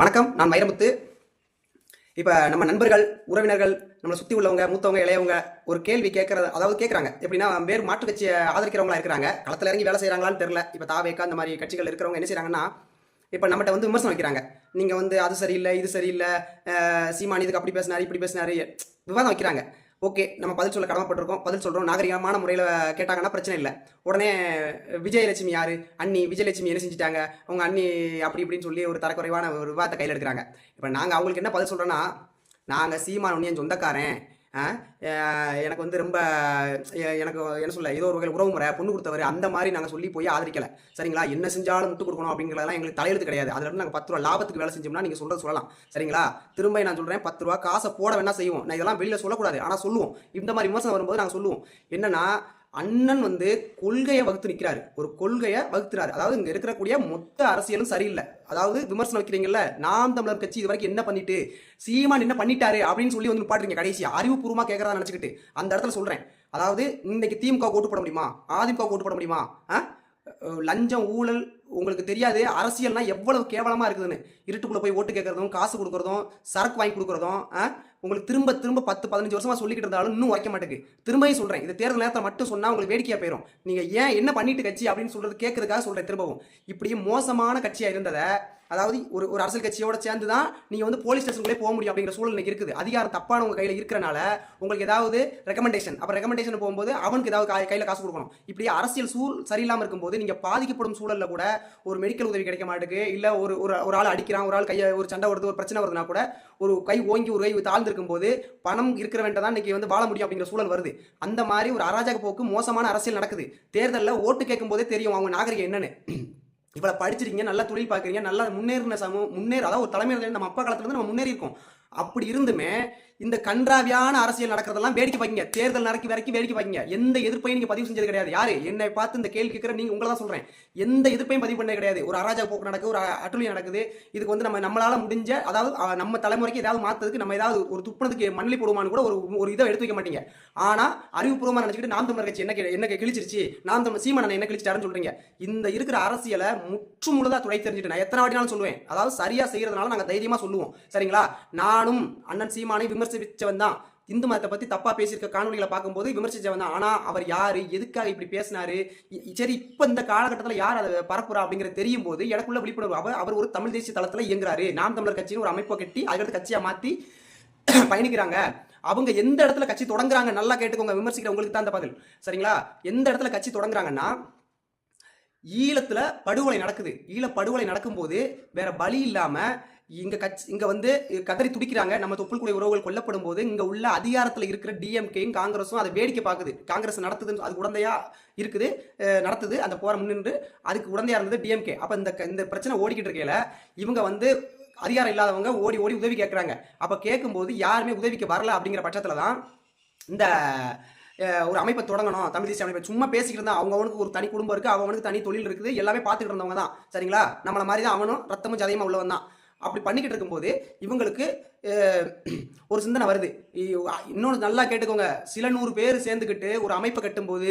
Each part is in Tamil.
வணக்கம் நான் வைரமுத்து. இப்போ நம்ம நண்பர்கள் உறவினர்கள் நம்மளை சுற்றி உள்ளவங்க மூத்தவங்க இளையவங்க ஒரு கேள்வி கேட்கறது அதாவது கேட்குறாங்க எப்படின்னா வேறு மாற்று கட்சியை ஆதரிக்கிறவங்களா இருக்கிறாங்க. களத்தில் இறங்கி வேலை செய்கிறாங்களான்னு தெரில இப்போ தாவேக்கா அந்த மாதிரி கட்சிகள் இருக்கிறவங்க என்ன செய்கிறாங்கன்னா இப்போ நம்மகிட்ட வந்து விமர்சனம் வைக்கிறாங்க. நீங்கள் வந்து அது சரியில்லை இது சரியில்லை சீமான் இதுக்கு அப்படி பேசினாரு இப்படி பேசினாரு விவாதம் வைக்கிறாங்க. ஓகே நம்ம பதில் சொல்ல கடமைப்பட்டிருக்கோம். பதில் சொல்கிறோம் நாகரிகமான முறையில் கேட்டாங்கன்னா பிரச்சனை இல்லை. உடனே விஜயலட்சுமி யார்? அண்ணி. விஜயலட்சுமி என்ன செஞ்சுட்டாங்க? அவங்க அண்ணி அப்படி இப்படின்னு சொல்லி ஒரு தரக்குறைவான ஒரு விவாதத்தை கையில் எடுக்கிறாங்க. இப்போ நாங்கள் அவங்களுக்கு என்ன பதில் சொல்கிறோன்னா நாங்கள் சீமான் ஒன்று என் சொந்தக்காரன். எனக்கு வந்து ரொம்ப எனக்கு என்ன சொல்ல ஏதோ ஒரு வகையில் உறவு முறை பொண்ணு கொடுத்தவர் அந்த மாதிரி நாங்கள் சொல்லி போய் ஆதரிக்கலை. சரிங்களா? என்ன செஞ்சாலும் முட்டு கொடுக்கணும் அப்படிங்கிறதெல்லாம் எங்களுக்கு தலையெழுத்து கிடையாது. அதில் நாங்கள் பத்து ரூபா லாபத்துக்கு வேலை செஞ்சோம்னா நீங்கள் சொல்கிறது சொல்லலாம். சரிங்களா? திரும்ப நான் சொல்கிறேன் பத்து ரூபா காசை போட வேணா செய்வோம். நான் இதெல்லாம் வெளியில் சொல்லக்கூடாது. ஆனால் சொல்லுவோம். இந்த மாதிரி விமர்சனம் வரும்போது நாங்கள் சொல்லுவோம். என்னன்னா அண்ணன் வந்து கொள்கையை வகுத்து நிற்கிறாரு ஒரு கொள்கையை வகுத்துறாரு. அதாவது இங்க இருக்கக்கூடிய மொத்த அரசியலும் சரியில்லை. அதாவது விமர்சனம் வைக்கிறீங்கல்ல நாம் தமிழர் கட்சி இது வரைக்கும் என்ன பண்ணிட்டு சீமான் என்ன பண்ணிட்டாரு அப்படின்னு சொல்லி வந்து பாட்டுறீங்க கடைசி. அறிவுபூர்வமா கேட்கறதா நினைச்சுக்கிட்டு. அந்த இடத்துல சொல்றேன். அதாவது இன்னைக்கு திமுக ஓட்டு போட முடியுமா? அதிமுக ஓட்டு போட முடியுமா? லஞ்சம் ஊழல் உங்களுக்கு தெரியாது. அரசியல்னா எவ்வளவு கேவலமா இருக்குதுன்னு. இருட்டுக்குள்ள போய் ஓட்டு கேட்கறதும் காசு கொடுக்கறதும் சரக்கு வாங்கி கொடுக்கறதும் உங்களுக்கு திரும்ப திரும்ப பத்து பதினஞ்சு வருஷமா சொல்லிக்கிட்டு இருந்தாலும் இன்னும் உரைக்க மாட்டேங்குது. திரும்பியும் சொல்றேன். இது தேர்தல் நேரத்தை மட்டும் சொன்னா உங்களுக்கு வேடிக்கையா போயிடும் நீங்க ஏன் என்ன பண்ணிட்டு கட்சி அப்படின்னு சொல்றது கேட்கறதுக்காக சொல்றேன் திரும்பவும். இப்படி மோசமான கட்சியா இருந்ததை அதாவது ஒரு ஒரு அரசியல் கட்சியோட சேர்ந்து தான் நீங்க வந்து போலீஸ் ஸ்டேஷனுக்குள்ளே போக முடியும் அப்படிங்கிற சூழல் இருக்குது. அதிகாரம் தப்பான உங்க கையில இருக்கிறனால உங்களுக்கு ஏதாவது ரெக்கமெண்டேஷன் அப்ப ரெக்கமெண்டேஷன் போகும்போது அவனுக்கு ஏதாவது கா- கையில காசு கொடுக்கணும். இப்படி அரசியல் சூழ் சரியில்லாம இருக்கும்போது நீங்க பாதிக்கப்படும் சூழல்ல கூட ஒரு மெடிக்கல் உதவி கிடைக்க மாட்டேங்குது. இல்ல ஒரு ஒரு ஒரு ஆள் அடிக்கிறான் ஒரு ஆள் கையை ஒரு சண்டை வருது ஒரு பிரச்சனை வருதுன்னா கூட ஒரு கை ஓங்கி ஒரு கை தாழ்ந்திருக்கும் போது பணம் இருக்கிறவன்ட்ட தான் இன்னைக்கு வந்து வாழ முடியும் அப்படிங்கிற சூழல் வருது. அந்த மாதிரி ஒரு அராஜக போக்கு மோசமான அரசியல் நடக்குது. தேர்தலில் ஓட்டு கேட்கும் போதே தெரியும் அவங்க நாகரிகம் என்னன்னு. இவ்வளோ படிச்சிருக்கீங்க நல்லா தொழில் பார்க்குறீங்க நல்லா முன்னேறின சமூகம் முன்னேற அதாவது ஒரு தலைமையில் நம்ம அப்பா காலத்துல இருந்து நம்ம முன்னேறி இருக்கோம் அப்படி இருந்துமே இந்த கன்றாவியான அரசியல் நடக்கிறதெல்லாம் வேடிக்கை பார்க்கீங்க தேர்தல் நடக்கி வரைக்கும் வேடிக்கை வைங்க எந்த எதிர்ப்பையும் நீங்க பதிவு செஞ்சது கிடையாது. யாரு? என்னை பார்த்து இந்த கேள்வி கேட்கிற நீங்க உங்களை தான் சொல்றேன். எந்த எதிர்ப்பையும் பதிவு பண்ண கிடையாது. ஒரு அராஜக போக்கு நடக்குது ஒரு அட்டுழியம் நடக்குது. இதுக்கு வந்து நம்ம நம்மளால முடிஞ்ச அதாவது நம்ம தலைமுறைக்கு ஏதாவது மாத்ததுக்கு நம்ம ஏதாவது ஒரு துப்புனதுக்கு மண்ணில் போடுவான்னு கூட ஒரு ஒரு இதை எடுத்து வைக்க மாட்டீங்க. ஆனா அறிவுபூர்வமா நினைச்சுக்கிட்டு நாம் தமிழர் கட்சி என்ன என்ன கிழிச்சிருச்சு? நாம் தமிழ் சீமானன் என்ன கிழிச்சிட்டாருன்னு சொல்றீங்க. இந்த இருக்கிற அரசியலை முற்று முழுதா துடை தெரிஞ்சுட்டு நான் எத்தனை வாட்டினாலும் சொல்லுவேன். அதாவது சரியா செய்யறதுனால நாங்க தைரியமா சொல்லுவோம். சரிங்களா? நான் நானும் அண்ணன் சீமானை விமர்சிச்சவன் தான். இந்து மதத்தை பத்தி தப்பா பேசியிருக்க காணொலிகளை பார்க்கும்போது விமர்சிச்சவன் தான். ஆனா அவர் யாரு? எதுக்காக இப்படி பேசினாரு? இ- சரி இப்ப இந்த காலகட்டத்தில் யார் அதை பரப்புறா அப்படிங்கிறது தெரியும் போது எனக்குள்ள விழிப்புணர்வு அவர் அவர் ஒரு தமிழ் தேசிய தளத்துல இயங்குறாரு. நாம் தமிழர் கட்சின்னு ஒரு அமைப்பை கட்டி அதுக்கடுத்து கட்சியா மாத்தி பயணிக்கிறாங்க. அவங்க எந்த இடத்துல கட்சி தொடங்குறாங்க நல்லா கேட்டுக்கோங்க விமர்சிக்கிற உங்களுக்கு தான் அந்த பதில். சரிங்களா? எந்த இடத்துல கட்சி தொடங்குறாங்கன்னா ஈழத்துல படுகொலை நடக்குது. ஈழ படுகொலை நடக்கும்போது வேற பலி இல்லாமல் இங்க கட்சி இங்க வந்து கதறி துடிக்கிறாங்க. நம்ம தொப்புள் உறவுகள் கொல்லப்படும் போது இங்க உள்ள அதிகாரத்துல இருக்கிற டிஎம்கேயும் காங்கிரஸும் அதை வேடிக்கை பார்க்குது. காங்கிரஸ் நடத்துது அது உடந்தையா இருக்குது நடத்துது அந்த போற முன்னின்று அதுக்கு உடந்தையா இருந்தது டிஎம்கே அப்ப இந்த க- இந்த பிரச்சனை ஓடிக்கிட்டு இருக்கையில இவங்க வந்து அதிகாரம் இல்லாதவங்க ஓடி ஓடி உதவி கேட்குறாங்க அப்ப கேட்கும்போது யாருமே உதவிக்கு வரல அப்படிங்கிற பட்சத்துல தான் இந்த ஒரு அமைப்பை தொடங்கணும். தமிழ் தேசிய அமைப்பை சும்மா பேசிக்கிட்டு இருந்தா அவங்க அவனுக்கு ஒரு தனி குடும்பம் இருக்கு அவனுக்கு தனி தொழில் இருக்குது எல்லாமே பார்த்துக்கிட்டு இருந்தவங்க தான். சரிங்களா? நம்மள மாதிரி தான் அவனும் ரத்தமும் ஜதையுமா உள்ளவன் தான். அப்படி பண்ணிக்கிட்டு இருக்கும்போது இவங்களுக்கு ஒரு சிந்தனை வருது. இன்னொன்று நல்லா கேட்டுக்கோங்க. சில நூறு பேர் சேர்ந்துக்கிட்டு ஒரு அமைப்பை கட்டும்போது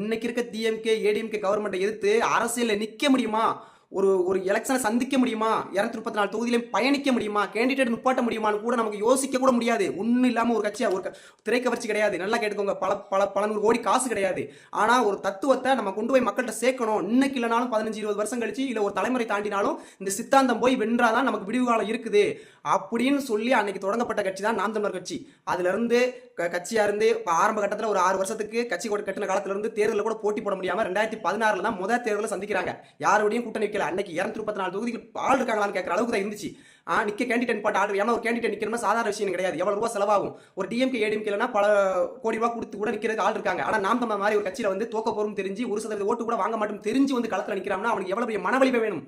இன்னைக்கு இருக்க டிஎம்கே ஏடிஎம்கே கவர்மெண்ட்டை எதிர்த்து அரசியலில் நிற்க முடியுமா? ஒரு ஒரு எலெக்ஷனை சந்திக்க முடியுமா? இரநூத்தி முப்பத்தி நாலு தொகுதியிலையும் பயணிக்க முடியுமா? கேண்டிடேட் நிப்பாட்ட முடியுமான்னு கூட நமக்கு யோசிக்க கூட முடியாது. ஒன்றும் இல்லாமல் ஒரு கட்சியாக ஒரு திரை திரைக்கவர்ச்சி கிடையாது. நல்லா கேட்டுக்கோங்க. பல பல பல நூறு கோடி காசு கிடையாது. ஆனால் ஒரு தத்துவத்தை நம்ம கொண்டு போய் மக்கள்கிட்ட சேர்க்கணும். இன்னைக்கு இல்லைனாலும் பதினஞ்சு இருபது வருஷம் கழிச்சு இல்லை ஒரு தலைமுறை தாண்டினாலும் இந்த சித்தாந்தம் போய் வென்றாதான் நமக்கு விடிவு காலம் இருக்குது. அப்படின்னு சொல்லி அன்னைக்கு தொடங்கப்பட்ட கட்சி தான் நாம் தமிழர் கட்சி. அதுலேருந்து கட்சியாக க- இருந்து ஆரம்ப கட்டத்தில் ஒரு ஆறு வருஷத்துக்கு கட்சி கூட கட்டின காலத்திலிருந்து தேர்தலில் கூட போட்டி போட முடியாமல் ரெண்டாயிரத்தி பதினாறுல தான் முதல் தேர்தலில் சந்திக்கிறாங்க. யாரோடையும் கூட்டணி நிற்கல அன்னைக்கு இரநூத்தி முப்பத்தி நாலு தொகுதிகள் ஆள் இருக்காங்களான்னு கேட்கற அளவுக்கு தான் இருந்துச்சு. ஆ நிக்க கேண்டிடேட் பாட்டு ஆர்டர் ஏன்னா ஒரு கேண்டிடேட் நிக்கணும்னா சாதாரண விஷயம் கிடையாது. எவ்வளவு ரூபா செலவாகும்? ஒரு டிஎம்கே ஏடிஎம்கேலனா பல கோடி ரூபா கொடுத்து கூட நிக்கிறதுக்கு ஆள் இருக்காங்க. ஆனா நாம் நம்ம மாதிரி ஒரு கட்சியில வந்து தோக்க போறோம் தெரிஞ்சு ஒரு சதவீத ஓட்டு கூட வாங்க மாட்டோம் தெரிஞ்சு வந்து களத்தில் நிற்கிறாங்கன்னா அவனுக்கு எவ்வளவு பெரிய மனவலிமை வேணும்?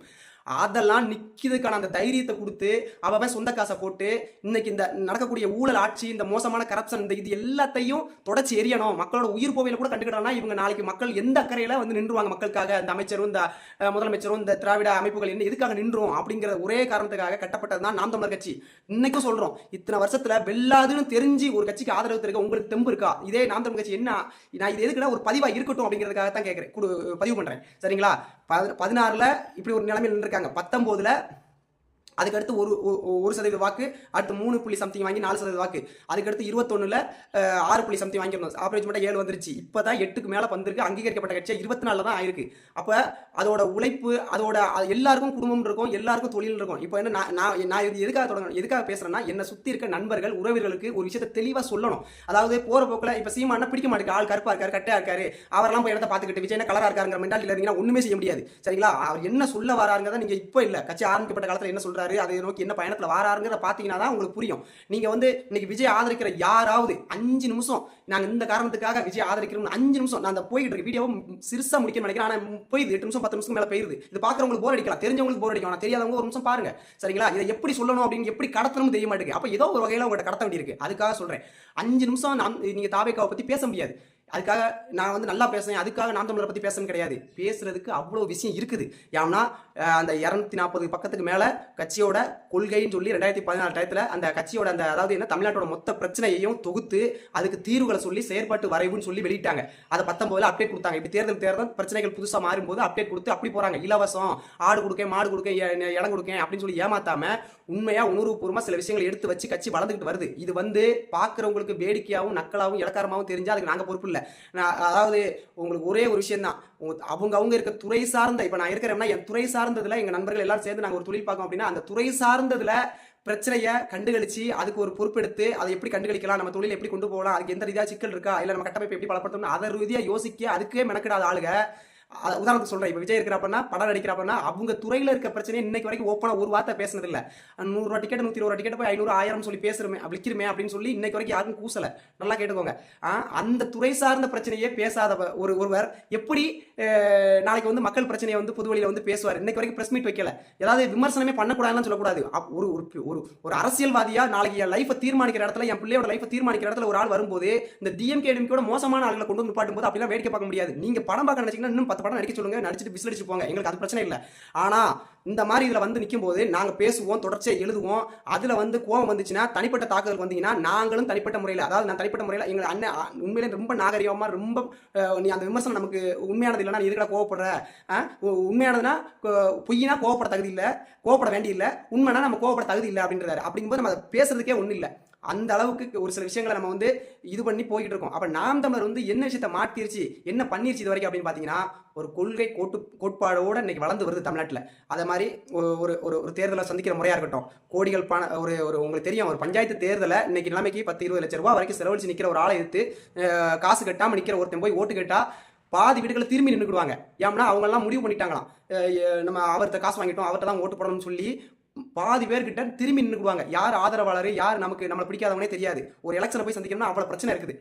அதெல்லாம் நிற்கிறதுக்கான அந்த தைரியத்தை கொடுத்து அவன் சொந்த காசை போட்டு இன்னைக்கு இந்த நடக்கக்கூடிய ஊழல் ஆட்சி இந்த மோசமான கரப்ஷன் இந்த இது எல்லாத்தையும் தொடச்சி எரியணும். மக்களோட உயிர் போவையில கூட கண்டுக்கிட்டோம்னா இவங்க நாளைக்கு மக்கள் எந்த அக்கறையில வந்து நின்றுவாங்க மக்களுக்காக? இந்த அமைச்சரும் இந்த முதலமைச்சரும் இந்த திராவிட அமைப்புகள் என்ன எதுக்காக நின்றும்? அப்படிங்கிற ஒரே காரணத்துக்காக கட்டப்பட்டது தான் நாம் தமிழர் கட்சி. இன்னைக்கும் சொல்றோம் இத்தனை வருஷத்துல வெள்ளாதுன்னு தெரிஞ்சு ஒரு கட்சிக்கு ஆதரவு தெரிவிக்க உங்களுக்கு தெம்பு இருக்கா? இதே நாம் தமிழ் கட்சி என்ன நான் இது எதுக்குன்னா ஒரு பதிவா இருக்கட்டும் அப்படிங்கிறதுக்காக தான் கேட்கிறேன் குடு- பதிவு பண்றேன். சரிங்களா? பதினாறுல இப்படி ஒரு நிலைமையில் இருக்காங்க பத்தொம்போதுல அதுக்கடுத்து ஒரு ஒரு- ஒரு சதவீத வாக்கு அடுத்து மூணு புள்ளி சம்திங் வாங்கி நாலு சதவீத வாக்கு. அதுக்கடுத்து இருபத்தொன்னுல ஆறு புள்ளி சம்திங் வாங்கியிருந்தோம். ஆவரேஜ் மட்டும் ஏழு வந்துருச்சு. இப்பதான் எட்டுக்கு மேலே வந்திருக்கு. அங்கீகரிக்கப்பட்ட கட்சியாக இருபத்தி நாலில் தான் ஆயிருக்கு. அப்போ அதோட உழைப்பு அதோட எல்லாருக்கும் குடும்பம் இருக்கும் எல்லாருக்கும் தொழில் இருக்கும். இப்போ என்ன நான் நான் நான் இது எதுக்காக தொடங்க எதுக்காக பேசுறேன்னா என்னை சுற்றி இருக்க நண்பர்கள் உறவினர்களுக்கு ஒரு விஷயத்தை தெளிவாக சொல்லணும். அதாவது போகிற போக்கில் இப்போ சீமானா பிடிக்க மாட்டேங்க ஆள் கருப்பாக இருக்காரு கட்டையா இருக்காரு. அவரெல்லாம் போய் இடத்த பார்த்துக்கிட்டு விஜய் கலரா இருக்காருங்கிற மென்டாலிட்டியில் இருந்தீங்கன்னா ஒன்றுமே செய்ய முடியாது. சரிங்களா? அவர் என்ன சொல்ல வராருங்கிறத நீங்கள் இப்போ இல்லை. கட்சி ஆரம்பிக்கப்பட்ட காலத்தில் என்ன வராரு அதை நோக்கி என்ன பயணத்தில் வராருங்கிறத பார்த்தீங்கன்னா தான் உங்களுக்கு புரியும். நீங்கள் வந்து இன்னைக்கு விஜய் ஆதரிக்கிற யாராவது அஞ்சு நிமிஷம் நாங்கள் இந்த காரணத்துக்காக விஜய் ஆதரிக்கிறோம் அஞ்சு நிமிஷம் நான் அந்த போயிட்டு இருக்க வீடியோவை சிறுசாக முடிக்க நினைக்கிறேன் ஆனால் போயிடுது எட்டு நிமிஷம் பத்து நிமிஷம் மேலே போயிருது இது பார்க்குறவங்களுக்கு போர் அடிக்கலாம் தெரிஞ்சவங்களுக்கு போர் அடிக்கலாம் தெரியாதவங்க ஒரு நிமிஷம் பாருங்க. சரிங்களா? இதை எப்படி சொல்லணும் அப்படின்னு எப்படி கடத்தணும் தெரிய மாட்டேங்குது. அப்போ ஏதோ ஒரு வகையில் உங்கள்கிட்ட கடத்த வேண்டியிருக்கு. அதுக்காக சொல்கிறேன் அஞ்சு நிமிஷம் நான் நீங்கள் தாவேக்காவை பற்றி பேச முடியாது. அதுக்காக நான் வந்து நல்லா பேசுறேன். அதுக்காக நான் தமிழரை பத்தி பேசணும் கிடையாது. பேசுறதுக்கு அவ்வளோ விஷயம் இருக்குது. ஏன்னா அந்த இரநூத்தி நாற்பது பக்கத்துக்கு மேல கட்சியோட கொள்கைன்னு சொல்லி ரெண்டாயிரத்தி பதினாலு டயத்துல அந்த கட்சியோட அந்த அதாவது என்ன தமிழ்நாட்டோட மொத்த பிரச்சனையையும் தொகுத்து அதுக்கு தீர்வுகளை சொல்லி செயற்பாட்டு வரைவுன்னு சொல்லி வெளியிட்டாங்க. அதை பத்தொன்பதுல அப்டேட் கொடுத்தாங்க. இப்படி தேர்தல் தேர்தல் பிரச்சனைகள் புதுசா மாறும்போது அப்டேட் கொடுத்து அப்படி போறாங்க. இலவசம் ஆடு கொடுக்க மாடு கொடுக்க இடம் கொடுக்க அப்படின்னு சொல்லி ஏமாத்தாம உண்மையா உணர்வுபூர்வமா சில விஷயங்களை எடுத்து வச்சு கட்சி வளர்ந்துகிட்டு வருது. இது வந்து பாக்குறவங்களுக்கு வேடிக்கையாகவும் நக்கலாகவும் இலக்காரமாகவும் தெரிஞ்சா அதுக்கு நாங்க பொறுப்பு இல்லை. நான் அதாவது உங்களுக்கு ஒரே ஒரு விஷயம் தான் அவங்க அவங்க இருக்க துறை சார்ந்த இப்ப நான் இருக்கிறேன்னா என் துறை சார்ந்ததுல எங்க நண்பர்கள் எல்லாரும் சேர்ந்து நாங்கள் ஒரு தொழில் பார்க்கோம் அப்படின்னா அந்த துறை சார்ந்ததுல பிரச்சனையை கண்டுகளிச்சு அதுக்கு ஒரு பொறுப்பெடுத்து அதை எப்படி கண்டுகளிக்கலாம் நம்ம தொழில் எப்படி கொண்டு போகலாம் அதுக்கு எந்த ரீதியாக சிக்கல் இருக்கா இல்லை நம்ம கட்டமைப்பு எப்படி பலப்படுத்தணும் அதை ரீதியாக யோசிக்க அதுக்கே மெனக்கிடாத ஆளுங்க. உதாரணத்துக்கு சொல்றேன். இப்ப விஜய் இருக்கிறப்பன்னா படம் நடிக்கிறப்பன்னா அவங்க துறையில இருக்க பிரச்சனையை இன்னைக்கு வரைக்கும் ஓப்பனா ஒரு வார்த்தை பேசுனது இல்ல நூறு ரூபா டிக்கெட் நூத்தி இருபது ரூபா டிக்கெட் போய் ஐநூறு ஆயிரம் சொல்லி பேசுறமே அப்படி விற்கிறமே அப்படின்னு சொல்லி இன்னைக்கு வரைக்கும் யாருக்கும் கூசல. நல்லா கேட்டுக்கோங்க. அந்த துறை சார்ந்த பிரச்சனையே பேசாத ஒரு ஒருவர் எப்படி நாளைக்கு வந்து மக்கள் பிரச்சனையை வந்து பொதுவெளியில வந்து பேசுவார்? இன்னைக்கு வரைக்கும் பிரஸ் மீட் வைக்கல. ஏதாவது விமர்சனமே பண்ணக்கூடாதுன்னு சொல்லக்கூடாது. ஒரு ஒரு ஒரு ஒரு அரசியல்வாதியா நாளைக்கு என் லைஃபை தீர்மானிக்கிற இடத்துல என் பிள்ளையோட லைஃபை தீர்மானிக்கிற இடத்துல ஒரு ஆள் வரும்போது இந்த டிஎம்கே டிஎம்கேட மோசமான ஆளுகளை கொண்டு வந்து நிப்பாட்டும் போது அப்படிலாம் வேடிக்கை பார்க்க முடியாது. நீங்க படம் பார்க்க நினைச்சீங்கன்னா இன்னும் பத்து படம் நடிக்க சொல்லுங்க நடிச்சிட்டு விசில் அடிச்சு போங்க. எங்களுக்கு அது பிரச்சனை இல்லை. ஆனால் இந்த மாதிரி இதில் வந்து நிற்கும் போது நாங்கள் பேசுவோம் தொடர்ச்சியாக எழுதுவோம். அதில் வந்து கோவம் வந்துச்சுன்னா தனிப்பட்ட தாக்குதல் வந்தீங்கன்னா நாங்களும் தனிப்பட்ட முறையில் அதாவது நான் தனிப்பட்ட முறையில் எங்கள் அண்ணன் உண்மையிலே ரொம்ப நாகரிகமாக ரொம்ப நீ அந்த விமர்சனம் நமக்கு உண்மையானது இல்லைன்னா நீ எதுக்கடா கோவப்படுற? உ- உண்மையானதுன்னா கொ- பொய்யினா கோவப்பட தகுதி இல்லை கோவப்பட வேண்டிய இல்லை உண்மைனா நம்ம கோவப்பட தகுதி இல்லை அப்படின்றாரு. அப்படிங்கும்போது நம்ம அதை பேசுறதுக்கே ஒன்றும் இல்லை. அந்த அளவுக்கு ஒரு சில விஷயங்களை நம்ம வந்து இது பண்ணி போய்கிட்டு இருக்கோம். அப்போ நாம் தமிழர் வந்து என்ன விஷயத்த மாற்றிருச்சு என்ன பண்ணிருச்சு இது வரைக்கும் அப்படின்னு பார்த்தீங்கன்னா ஒரு கொள்கை கோட்டு கோட்பாடோட இன்னைக்கு வளர்ந்து வருது தமிழ்நாட்டில். அதை மாதிரி ஒரு ஒரு ஒரு ஒரு தேர்தலை சந்திக்கிற முறையாக இருக்கட்டும் கோடிகள் பண ஒரு ஒரு உங்களுக்கு தெரியும் ஒரு பஞ்சாயத்து தேர்தலை இன்னைக்கு நிலைமைக்கு பத்து இருபது லட்ச ரூபா வரைக்கும் செலவழிச்சு நிற்கிற ஒரு ஆளை எடுத்து காசு கட்டாமல் நிற்கிற ஒருத்தன் போய் ஓட்டு கேட்டால் பாதி வீடுகளை திரும்பி நின்றுக்கிடுவாங்க ஏன்னா அவங்கெல்லாம் முடிவு பண்ணிட்டாங்களாம். நம்ம அவர்கிட்ட காசு வாங்கிட்டோம் அவர்கிட்ட தான் ஓட்டு போடணும்னு சொல்லி பாதி பேர்கிட்ட திரும்பி நின்றுக்குவாங்க யார் ஆதரவாளர் யார் நமக்கு நம்மளை பிடிக்காதவனே தெரியாது. ஒரு எலெக்ஷனை போய் சந்திக்கணும்னா அவ்வளோ பிரச்சனை இருக்குது.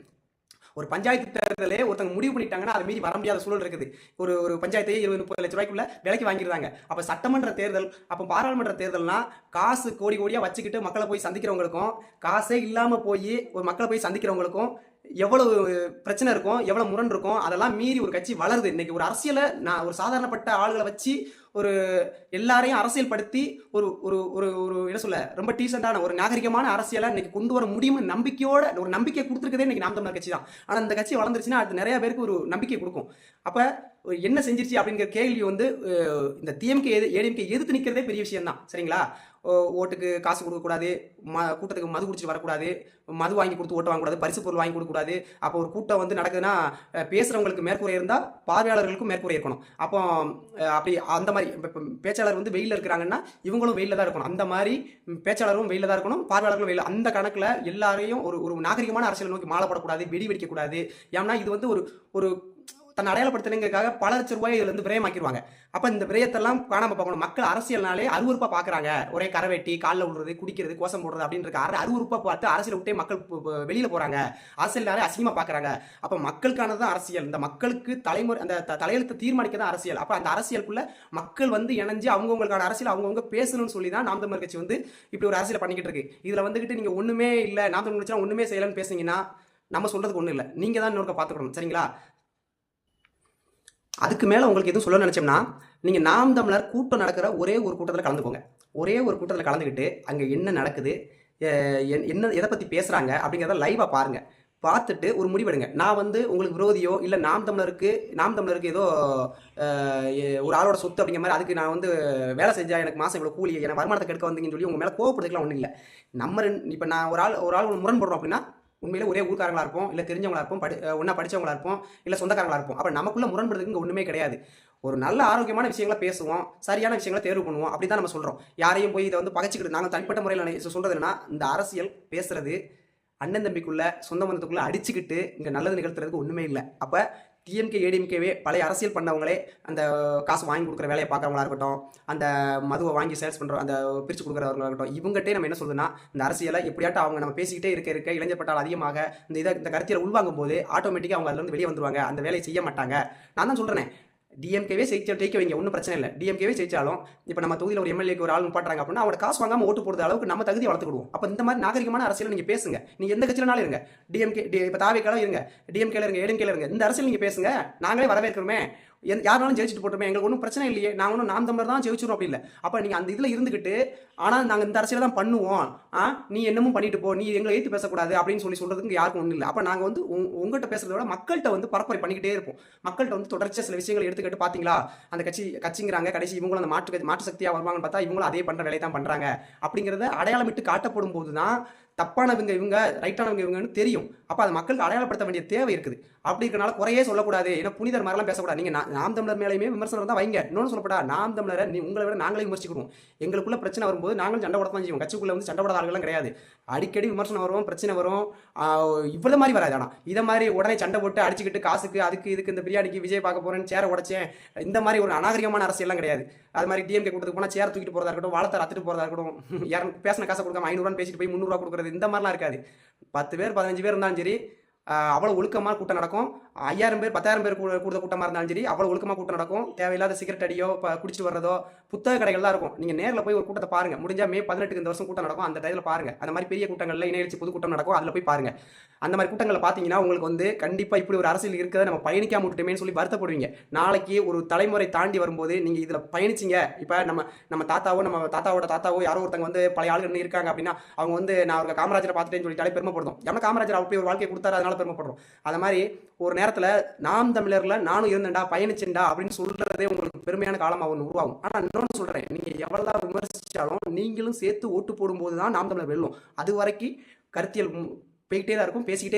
ஒரு பஞ்சாயத்து தேர்தலே ஒருத்தங்க முடிவு பண்ணிட்டாங்கன்னா அதை மீறி வர முடியாத சூழல் இருக்குது. ஒரு ஒரு பஞ்சாயத்தையே இருபது முப்பது லட்ச ரூபாய்க்குள்ள விலைக்கு வாங்கிடுறாங்க. அப்போ சட்டமன்ற தேர்தல் அப்போ பாராளுமன்ற தேர்தல்னா காசு கோடி கோடியாக வச்சுக்கிட்டு மக்களை போய் சந்திக்கிறவங்களுக்கும் காசே இல்லாமல் போய் ஒரு மக்களை போய் சந்திக்கிறவங்களுக்கும் எவ்வளவு பிரச்சனை இருக்கும் எவ்வளவு முரண் இருக்கும் அதெல்லாம் மீறி ஒரு கட்சி வளருது. இன்னைக்கு ஒரு அரசியலை நான் ஒரு சாதாரணப்பட்ட ஆளுகளை வச்சு ஒரு எல்லாரையும் அரசியல் படுத்தி ஒரு ஒரு ஒரு ஒரு என்ன சொல்ல ரொம்ப டீசெண்டான ஒரு நாகரிகமான அரசியலை இன்னைக்கு கொண்டு வர முடியும்னு நம்பிக்கையோட ஒரு நம்பிக்கை கொடுத்துருக்கதே இன்னைக்கு நாம் தமிழர் கட்சி தான். ஆனால் இந்த கட்சி வளர்ந்துருச்சுன்னா அது நிறைய பேருக்கு ஒரு நம்பிக்கை கொடுக்கும். அப்போ ஒரு என்ன செஞ்சிருச்சு அப்படிங்கிற கேள்வி வந்து இந்த டிஎம்கே எது ஏடிஎம்கே எதிர்த்து நிற்கிறதே பெரிய விஷயம் தான் சரிங்களா? ஓ- ஓட்டுக்கு காசு கொடுக்கக்கூடாது ம கூட்டத்துக்கு மது குடிச்சிட்டு வரக்கூடாது மது வாங்கி கொடுத்து ஓட்டு வாங்கக்கூடாது பரிசு பொருள் வாங்கி கொடுக்கக்கூடாது அப்போ ஒரு கூட்டம் வந்து நடக்குதுன்னா பேசுகிறவங்களுக்கு மேற்கூரை இருந்தால் பார்வையாளர்களுக்கும் மேற்கூரை இருக்கணும். அப்போ அப்படி அந்த மாதிரி இப்போ பேச்சாளர் வந்து வெயிலில் இருக்கிறாங்கன்னா இவங்களும் வெயிலில் தான் இருக்கணும். அந்த மாதிரி பேச்சாளரும் வெயிலில் தான் இருக்கணும் பார்வையாளர்களும் வெயில் அந்த கணக்கில் எல்லாரையும் ஒரு ஒரு நாகரிகமான அரசியல் நோக்கி மாலப்படக்கூடாது வெடி வெடிக்கக்கூடாது. ஏன்னா இது வந்து ஒரு ஒரு தன்னை அடையாளப்படுத்தணுங்கிறதுக்காக பல லட்ச ரூபாய் இதுல இருந்து விரயமாக்கிடுவாங்க அப்ப இந்த விரயத்தெல்லாம் காணாம பார்க்கணும் மக்கள் அரசியல்னாலே அருவருப்பா பாக்குறாங்க. ஒரே கரவெட்டி காலில் விழுறது குடிக்கிறது கோசம் போடுறது அப்படின்ற அரு பார்த்து அரசியல் விட்டே மக்கள் வெளியில போறாங்க. அரசியல்னாலே அசிங்கமா பாக்குறாங்க. அப்ப மக்களுக்கானது தான் அரசியல். இந்த மக்களுக்கு தலைமுறை அந்த தலையெழுத்தை தீர்மானிக்க தான் அரசியல். அப்ப அந்த அரசியலுக்குள்ள மக்கள் வந்து இணைஞ்சு அவங்கவுங்களுக்கான அரசியல் அவங்கவுங்க பேசணும்னு சொல்லி தான் நாம் தமிழர் கட்சி வந்து இப்படி ஒரு அரசியல் பண்ணிக்கிட்டு இருக்கு. இதுல வந்துகிட்டு நீங்க ஒண்ணுமே இல்ல நாம் தமிழ் கட்சி ஒண்ணுமே செய்யலன்னு பேசுனீங்கன்னா நம்ம சொல்றதுக்கு ஒன்றும் இல்லை. நீங்க தான் இன்னொருக்க பாத்துக்கணும். சரிங்களா? அதுக்கு மேலே உங்களுக்கு எதுவும் சொல்ல நினச்சோம்னா நீங்கள் நாம் தமிழர் கூட்டம் நடக்கிற ஒரே ஒரு கூட்டத்தில் கலந்துக்கோங்க. ஒரே ஒரு கூட்டத்தில் கலந்துக்கிட்டு அங்கே என்ன நடக்குது என்- என்ன எதை பற்றி பேசுகிறாங்க அப்படிங்கிறத லைவாக பாருங்கள் பார்த்துட்டு ஒரு முடிவெடுங்க. நான் வந்து உங்களுக்கு விரோதியோ இல்லை நாம் தமிழருக்கு நாம் தமிழருக்கு ஏதோ ஒரு ஆளோட சொத்து அப்படிங்கிற மாதிரி அதுக்கு நான் வந்து வேலை செஞ்சால் எனக்கு மாதம் இவ்வளோ கூலி எனக்கு வருமானத்தை கெடுக்க வந்தீங்கன்னு சொல்லி உங்கள் மேலே கோவப்படுறதுக்குலாம் ஒன்றும் இல்லை. நம்ம இப்போ நான் ஒரு ஆள் ஒரு ஆள் முரண்படுறோம் அப்படின்னா உண்மையில ஒரே ஊர்க்காரங்களா இருப்போம் இல்லை தெரிஞ்சவங்களா இருப்போம் படி ஒன்றா படிச்சவங்களா இருப்போம் இல்லை சொந்தக்காரங்களா இருப்போம். அப்போ நமக்குள்ள முரண்படுறதுக்கு இங்கே ஒன்றுமே கிடையாது. ஒரு நல்ல ஆரோக்கியமான விஷயங்களை பேசுவோம் சரியான விஷயங்களை தேர்வு பண்ணுவோம் அப்படி தான் நம்ம சொல்கிறோம் யாரையும் போய் இதை வந்து பகைச்சிக்கிட்டு நாங்கள் தனிப்பட்ட முறையில் சொல்கிறது என்னன்னா இந்த அரசியல் பேசுறது அண்ணன் தம்பிக்குள்ள சொந்த பந்தத்துக்குள்ள அடிச்சுக்கிட்டு இங்கே நல்லது நிகழ்த்துறதுக்கு ஒன்றுமே இல்லை. அப்போ டிஎம்கே ஏடிஎம்கேவே பழைய அரசியல் பண்ணவங்களே அந்த காசு வாங்கி கொடுக்குற வேலையை பார்க்குறவங்களா இருக்கட்டும் அந்த மதுவை வாங்கி சேல்ஸ் பண்ணுற அந்த பிரித்து கொடுக்குறவங்களா இருக்கட்டும் இவங்ககிட்டே நம்ம என்ன சொல்லுதுன்னா இந்த அரசியலை எப்படியாட்டும் அவங்க நம்ம பேசிக்கிட்டே இருக்க இருக்க இளைஞப்பட்டால் அதிகமாக இந்த இதை இந்த கருத்தியில் உள்வாங்கும் போது ஆட்டோமேட்டிக்காக அவங்க அதுலேருந்து வெளியே வந்துருவாங்க. அந்த வேலையை செய்ய மாட்டாங்க. நான் தான் சொல்கிறேன் டிஎம்கேவே ஜெயிச்ச ஜெயிக்க வைங்க ஒன்றும் பிரச்சனை இல்லை. டிஎம்கேவே ஜெயிச்சாலும் இப்போ நம்ம தொகுதியில் ஒரு எம்எல்ஏக்கு ஒரு ஆள் பாட்டுறாங்க அப்படின்னா அவட காசு வாங்காமல் ஓட்டு போடுற அளவுக்கு நம்ம தகுதி வளர்த்துக்கிடுவோம். அப்போ இந்த மாதிரி நாகரிகமான அரசியல் நீங்கள் பேசுங்க. நீங்கள் எந்த கட்சியிலனாலும் இருங்க. டிஎம்கே இப்போ தாவேக்காலும் இருங்க. டிஎம்கேல இருங்க ஏடிஎம்கேல இருங்க. இந்த அரசியல் நீங்கள் பேசுங்க. நாங்களே வரவேற்கிறோமே. என் யாராலும் ஜெயிச்சுட்டு போட்டுமே எங்களுக்கு ஒன்றும் பிரச்சனை இல்லையே. நாங்கள் ஒன்றும் நாம் தமிழர் தான் ஜெயிச்சிடும் அப்படி இல்லை. அப்போ நீங்கள் அந்த இதில் இருந்துக்கிட்டு ஆனால் நாங்கள் இந்த அரசியல் தான் பண்ணுவோம். ஆ நீ என்னமும் பண்ணிட்டு போ நீ எங்களை ஏற்று பேசக்கூடாது அப்படின்னு சொல்லி சொல்கிறதுக்கு யாருக்கும் ஒன்றும் இல்லை. அப்போ நாங்கள் வந்து உங் உங்கள்கிட்ட பேசுறத விட மக்கள்கிட்ட வந்து பரப்புரை பண்ணிக்கிட்டே இருப்போம். மக்கள்கிட்ட வந்து தொடர்ச்சியாக சில விஷயங்களை எடுத்துக்கிட்டு பார்த்தீங்களா அந்த கட்சி கட்சிங்கிறாங்க கடைசி இவங்களும் அந்த மாற்று மாற்று சக்தியாக வருவாங்கன்னு பார்த்தா இவங்களும் அதே பண்ணுற வேலையை தான் பண்ணுறாங்க அப்படிங்கிறத அடையாளமிட்டு காட்டப்படும் போது தான் தப்பானவங்க இவங்க ரைட்டானவங்க இவங்கன்னு தெரியும். அப்போ அது மக்களுக்கு அடையாளப்படுத்த வேண்டிய தேவை இருக்குது. அப்படி இருக்கனால குறையே சொல்லக்கூடாது. ஏன்னா புனிதர் மாதிரிலாம் பேசக்கூடாது. நீங்கள் நாம் தமிழர் மேலேயுமே விமர்சனம் தான் வைங்க. இன்னொன்று சொல்லப்படா நாம் தமிழரை நீ உங்களை விட நாங்களே விமர்சிக்கிறோம். எங்களுக்குள்ள பிரச்சனை வரும்போது நாங்களும் சண்டை போட தான் செய்வோம். கட்சிக்குள்ளே வந்து சண்டை போடாத ஆளுகளும் கிடையாது. அடிக்கடி விமர்சனம் வரும் பிரச்சனை வரும். இவ்வளோ மாதிரி வராது. ஆனால் இதை மாதிரி உடனே சண்டை போட்டு அடிச்சுக்கிட்டு காசுக்கு அதுக்கு இதுக்கு இந்த பிரியாணிக்கு விஜய் பார்க்க போகிறேன்னு சேரை உடச்சேன். இந்த மாதிரி ஒரு அநாகரிகமான அரசியல்லாம் கிடையாது. அது மாதிரி டிஎம்கே கொடுத்துட்டு போனால் சேர் தூக்கிட்டு போகிறதா இருக்கட்டும் வாழத்தை அத்துட்டு போகிறதா இருக்கட்டும். யாரும் பேசின காசை கொடுக்காம ஐநூறுரூவா பேசிட்டு போய் முந்நூறுரூவா கொடுக்குறது இந்த மாதிரிலாம் இருக்காது. பத்து பேர் பதினஞ்சு பேர் இருந்தாலும் சரி அவ்வளோ ஒழுக்கமாக கூட்டம் நடக்கும். ஐயாயிரம் பேர் பத்தாயிரம் பேர் கூட கூடுத கூட்டமாக இருந்தாலும் சரி அவ்வளோ ஒழுக்கமாக கூட்டம் நடக்கும். தேவையில்லாத சிகரெட் அடியோ இப்போ குடிச்சிட்டு வர்றதோ புத்தக கடைகள் தான் இருக்கும். நீங்கள் நேரில் போய் ஒரு கூட்டத்தை பாருங்க. முடிஞ்சால் மே பதினெட்டுக்கு இந்த வருஷம் கூட்டம் நடக்கும். அந்த டைத்தில் பாருங்கள் அந்த மாதிரி பெரிய கூட்டங்களில் இணையடிச்சு பொது கூட்டம் நடக்கும். அதில் போய் பாருங்கள் அந்த மாதிரி கூட்டங்களை பார்த்தீங்கன்னா உங்களுக்கு வந்து கண்டிப்பாக இப்படி ஒரு அரசியல் இருக்கிறத நம்ம பயணிக்காம விட்டுட்டோமேன்னு சொல்லி வருத்தப்படுவீங்க. நாளைக்கு ஒரு தலைமுறை தாண்டி வரும்போது நீங்கள் இதில் பயணிச்சிங்க. இப்போ நம்ம நம்ம தாத்தாவோ நம்ம தாத்தாவோட தாத்தாவோ யாரோ ஒருத்தங்க வந்து பழைய ஆளுகள் இருக்காங்க அப்படின்னா அவங்க வந்து நான் அவங்க காமராஜரை பார்த்துட்டேன்னு தலை பெருமதும் நம்ம காமராஜர் அப்படி ஒரு வாழ்க்கை கொடுத்தாரு அதனால பெருமைப்படுறோம். அது மாதிரி ஒரு நேரத்தில் நாம் தமிழரில் நானும் இருந்தேன்டா பயணிச்சேன்டா அப்படின்னு சொல்றதே உங்களுக்கு பெருமையான காலமாக ஒன்று உருவாகும். ஆனால் இன்னொன்று சொல்கிறேன் நீங்கள் எவ்வளோதான் விமர்சிச்சாலும் நீங்களும் சேர்த்து ஓட்டு போடும்போது தான் நாம் தமிழர் வெல்லும். அது வரைக்கும் கருத்தியல் போய்கிட்டே தான் இருக்கும் பேசிக்கிட்டே